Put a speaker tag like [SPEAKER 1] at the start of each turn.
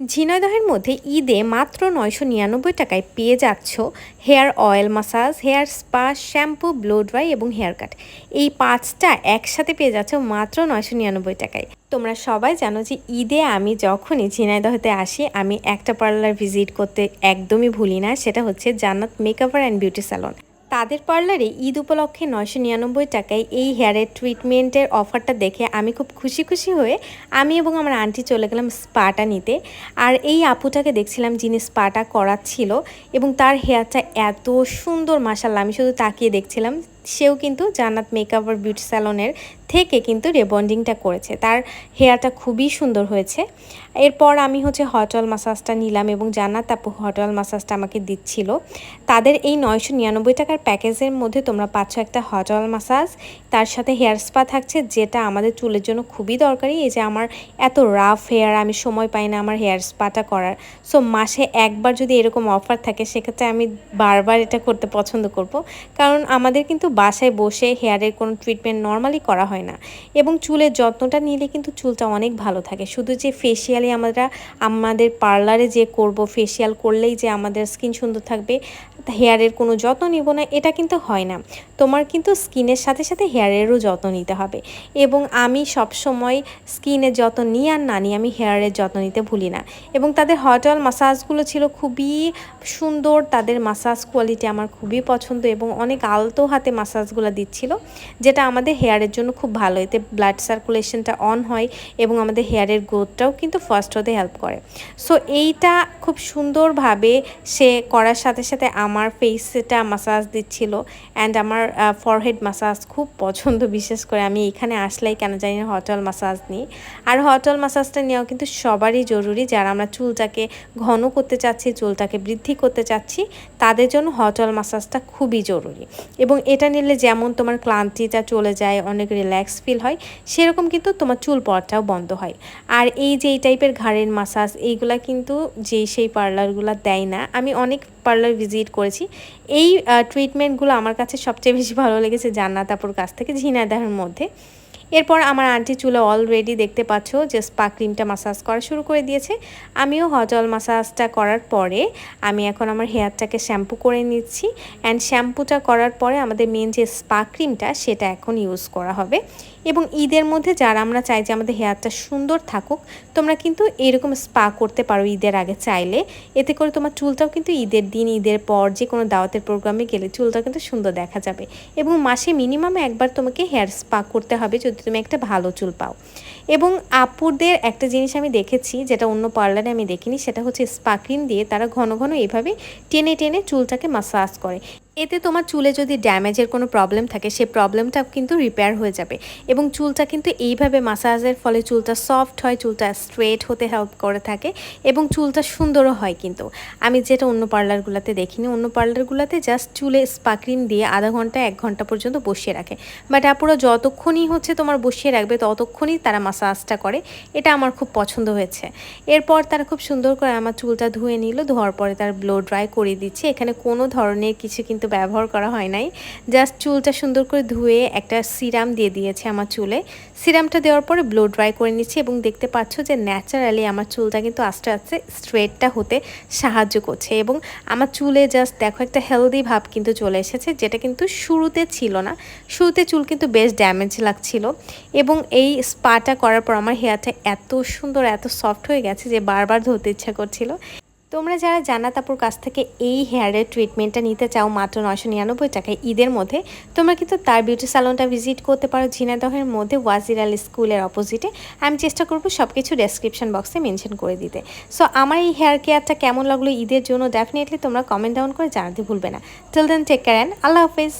[SPEAKER 1] ঝিনাইদহের মধ্যে ঈদে মাত্র নয়শো নিরানব্বই টাকায় পেয়ে যাচ্ছ hair oil massage, hair spa, shampoo, blow dry এবং হেয়ার কাট। এই পাঁচটা একসাথে পেয়ে যাচ্ছ মাত্র নয়শো নিরানব্বই টাকায়। তোমরা সবাই জানো যে ঈদে আমি যখনই ঝিনাইদহতে আসি, আমি একটা পার্লার ভিজিট করতে একদমই ভুলি না, সেটা হচ্ছে Jannat makeover and beauty salon. তাদের পার্লারে ঈদ উপলক্ষে নয়শো নিরানব্বই টাকায় এই হেয়ারের ট্রিটমেন্টের অফারটা দেখে আমি খুব খুশি খুশি হয়ে আমি এবং আমার আন্টি চলে গেলাম স্পাটা নিতে। আর এই আপুটাকে দেখছিলাম যিনি স্পাটা করাচ্ছিল এবং তার হেয়ারটা এত সুন্দর মাসাল্লাহ আমি শুধু তাকিয়ে দেখছিলাম। সেও কিন্তু জান্নাত মেকআপ আর বিউটি স্যালনের থেকে কিন্তু রেবন্ডিংটা করেছে। তার হেয়ারটা খুবই সুন্দর হয়েছে। এরপর আমি হচ্ছে হট অয়েল মাসাজটা নিলাম এবং জান্নাত আপু হট অয়েল মাসাজটা আমাকে দিচ্ছিল। তাদের এই নয়শো নিরানব্বই টাকার প্যাকেজের মধ্যে তোমরা পাচ্ছ একটা হট অয়েল মাসাজ তার সাথে হেয়ার স্পা থাকছে যেটা আমাদের চুলের জন্য খুবই দরকারি। এই যে আমার এত রাফ হেয়ার আমি সময় পাই না আমার হেয়ার স্পাটা করার। সো মাসে একবার যদি এরকম অফার থাকে, সেক্ষেত্রে আমি বারবার এটা করতে পছন্দ করব। কারণ আমাদের কিন্তু বাসায় বসে হেয়ারের কোনো ট্রিটমেন্ট নর্মালি করা হয় না। এবং চুলের যত্নটা নিলে কিন্তু চুলটা অনেক ভালো থাকে। শুধু যে ফেসিয়ালে আমরা, আমাদের পার্লারে যে করব ফেসিয়াল করলেই যে আমাদের স্কিন সুন্দর থাকবে হেয়ারের কোনো যত্ন নিব না, এটা কিন্তু হয় না। তোমার কিন্তু স্কিনের সাথে সাথে হেয়ারেরও যত্ন নিতে হবে। এবং আমি সব সময় স্কিনের যত্ন নিই আর না নিই আমি হেয়ারের যত্ন নিতে ভুলি না। এবং তাদের হট অয়েল মাসাজগুলো ছিল খুবই সুন্দর, তাদের মাসাজ কোয়ালিটি আমার খুবই পছন্দ এবং অনেক আলতো হাতে মাসাজগুলো দিচ্ছিল, যেটা আমাদের হেয়ারের জন্য খুব ভালো। এতে ব্লাড সার্কুলেশনটা অন হয় এবং আমাদের হেয়ারের গ্রোথটাও কিন্তু ফার্স্ট হতে হেল্প করে। সো এইটা খুব সুন্দরভাবে সে করার সাথে সাথে আমার ফেসটা মাসাজ দিচ্ছিল অ্যান্ড আমার ফরহেড মাসাজ খুব পছন্দ, বিশেষ করে আমি এখানে আসলেই কেন জানি না হটল মাসাজ নিই। আর হটল মাসাজটা নেওয়া কিন্তু সবারই জরুরি, যারা আমরা চুলটাকে ঘন করতে চাচ্ছি, চুলটাকে বৃদ্ধি করতে চাচ্ছি, তাদের জন্য হটল মাসাজটা খুবই জরুরি। এবং এটা নিলে যেমন তোমার ক্লান্তিটা চলে যায়, অনেক রিল্যাক্স ফিল হয়, সেরকম কিন্তু তোমার চুল পড়াটাও বন্ধ হয়। আর এই যে এই টাইপের ঘাড়ের মাসাজ এইগুলা কিন্তু যেই সেই পার্লারগুলো দেয় না, আমি অনেক পার্লার ভিজিট করেছি। এই ট্রিটমেন্টগুলো আমার কাছে সবচেয়ে বেশি ভালো লেগেছে জান্নাতাপুর কাছ থেকে, ঝিনাইদাহের মধ্যে। এরপর আমার আন্টি চুলে অলরেডি দেখতে পাচ্ছ যে স্পা ক্রিমটা মাসাজ করা শুরু করে দিয়েছে। আমিও হজল মাসাজটা করার পরে আমি এখন আমার হেয়ারটাকে শ্যাম্পু করে নিচ্ছি। অ্যান্ড শ্যাম্পুটা করার পরে আমাদের মেন যে স্পা ক্রিমটা সেটা এখন ইউজ করা হবে। এবং ঈদের মধ্যে যারা আমরা চাই যে আমাদের হেয়ারটা সুন্দর থাকুক, তোমরা কিন্তু এরকম স্পা করতে পারো ঈদের আগে চাইলে। এতে করে তোমার চুলটাও কিন্তু ঈদের দিন, ঈদের পর যে কোনো দাওয়াতের প্রোগ্রামে গেলে চুলটাও কিন্তু সুন্দর দেখা যাবে। এবং মাসে মিনিমাম একবার তোমাকে হেয়ার স্পা করতে হবে যদি তুমি একটা ভালো চুল পাও। এবং আপুরদের একটা জিনিস আমি দেখেছি, যেটা অন্য পার্লারে আমি দেখিনি, সেটা হচ্ছে স্পাক্রিন দিয়ে তারা ঘন ঘন এভাবে টেনে টেনে চুলটাকে মাসাজ করে। এতে তোমার চুলে যদি ড্যামেজের কোনো প্রবলেম থাকে, সে প্রবলেমটা কিন্তু রিপেয়ার হয়ে যাবে। এবং চুলটা কিন্তু এইভাবে মাসাজের ফলে চুলটা সফট হয়, চুলটা স্ট্রেট হতে হেল্প করে থাকে এবং চুলটা সুন্দরও হয় কিন্তু। আমি যেটা অন্য পার্লারগুলোতে দেখিনি, অন্য পার্লারগুলোতে জাস্ট চুলে স্পাক্রিম দিয়ে আধা ঘণ্টা, এক ঘণ্টা পর্যন্ত বসিয়ে রাখে। বাট আপুরা যতক্ষণই হচ্ছে তোমার বসিয়ে রাখবে, ততক্ষণই তারা মাসাজটা করে। এটা আমার খুব পছন্দ হয়েছে। এরপর তারা খুব সুন্দর করে আমার চুলটা ধুয়ে নিল, ধোয়ার পরে তার ব্লো ড্রাই করে দিচ্ছে। এখানে কোনো ধরনের কিছু কিন্তু ব্যবহার করা হয় নাই। জাস্ট চুলটা সুন্দর করে ধুয়ে একটা সিরাম দিয়ে দিয়েছে আমার চুলে। সিরামটা দেওয়ার পরে ব্লো ড্রাই করে নিচ্ছি এবং দেখতে পাচ্ছ যে ন্যাচারালি আমার চুলটা কিন্তু আস্তে আস্তে স্ট্রেটটা হতে সাহায্য করছে এবং আমার চুলে জাস্ট দেখো একটা হেলদি ভাব কিন্তু চলে এসেছে যেটা কিন্তু শুরুতে ছিল না। শুরুতে চুল কিন্তু বেশ ড্যামেজ লাগছিল এবং এই স্পাটা করার পর আমার হেয়ারটা এত সুন্দর, এত সফট হয়ে গেছে যে বারবার ধরতে ইচ্ছা করছিল। তোমরা যারা জান্নাতাপুর কাছ থেকে এই হেয়ারের ট্রিটমেন্টটা নিতে চাও মাত্র নয়শো নিরানব্বই টাকায়, ঈদের মধ্যে, তোমরা কিন্তু তার বিউটি স্যালনটা ভিজিট করতে পারো ঝিনাদহের মধ্যে ওয়াজির আল স্কুলের অপোজিটে আমি চেষ্টা করব সব কিছু ডেসক্রিপশন বক্সে মেনশন করে দিতে। সো আমার এই হেয়ার কেয়ারটা কেমন লাগল ঈদের জন্য? ডেফিনেটলি তোমরা কমেন্ট ডাউন করে জানাতে ভুলবে না। Till then take care and Allah Hafiz.